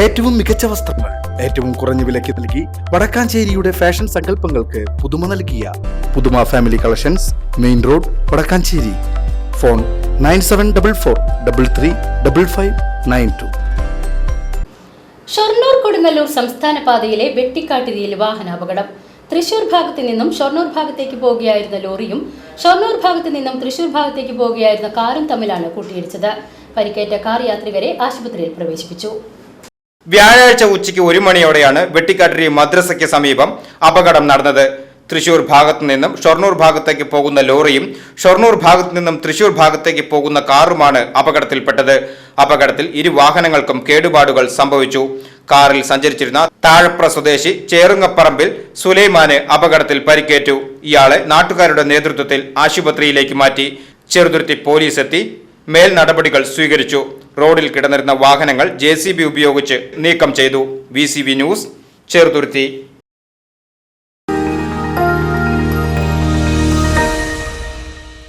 ഏറ്റവും മികച്ച വസ്ത്രങ്ങൾ ഏറ്റവും കുറഞ്ഞ വിലയ്ക്ക് നൽകി വടക്കാഞ്ചേരിയുടെ ഫാഷൻ സങ്കല്പങ്ങൾക്ക് പുതുമ നൽകിയ Puthuma family collections main road Vadakkanchery. Phone nine seven double four double three double five nine two. Shoranur Kodungallur സംസ്ഥാന പാതയിലെ വെട്ടിക്കാട്ടിരിയിൽ വാഹനാപകടം. തൃശൂർ ഭാഗത്ത് നിന്നും ഷൊർണൂർ ഭാഗത്തേക്ക് പോകുകയായിരുന്ന ലോറിയും ഷൊർണൂർ ഭാഗത്ത് നിന്നും തൃശൂർ ഭാഗത്തേക്ക് പോകുകയായിരുന്ന കാറും തമ്മിലാണ് കൂട്ടിയിടിച്ചത്. പരിക്കേറ്റ കാർ യാത്രികരെ ആശുപത്രിയിൽ പ്രവേശിപ്പിച്ചു. വ്യാഴാഴ്ച ഉച്ചയ്ക്ക് ഒരു മണിയോടെയാണ് വെട്ടിക്കാട്ടിരി മദ്രസയ്ക്ക് സമീപം അപകടം നടന്നത്. തൃശൂർ ഭാഗത്തു നിന്നും ഷൊർണൂർ ഭാഗത്തേക്ക് പോകുന്ന ലോറിയും ഷൊർണൂർ ഭാഗത്തു നിന്നും തൃശൂർ ഭാഗത്തേക്ക് പോകുന്ന കാറുമാണ് അപകടത്തിൽപ്പെട്ടത്. അപകടത്തിൽ ഇരു വാഹനങ്ങൾക്കും കേടുപാടുകൾ സംഭവിച്ചു. കാറിൽ സഞ്ചരിച്ചിരുന്ന താഴപ്ര സ്വദേശി ചേറുങ്ങപ്പറമ്പിൽ സുലൈമാന് അപകടത്തിൽ പരിക്കേറ്റു. ഇയാളെ നാട്ടുകാരുടെ നേതൃത്വത്തിൽ ആശുപത്രിയിലേക്ക് മാറ്റി. ചെറുതുരുത്തി പോലീസ് എത്തി. മേൽ നടപടികൾ സ്വീകരിച്ചു. റോഡിൽ കിടന്നിരുന്ന വാഹനങ്ങൾ ജെ ഉപയോഗിച്ച് നീക്കം ചെയ്തു. V news Cheruthuruthy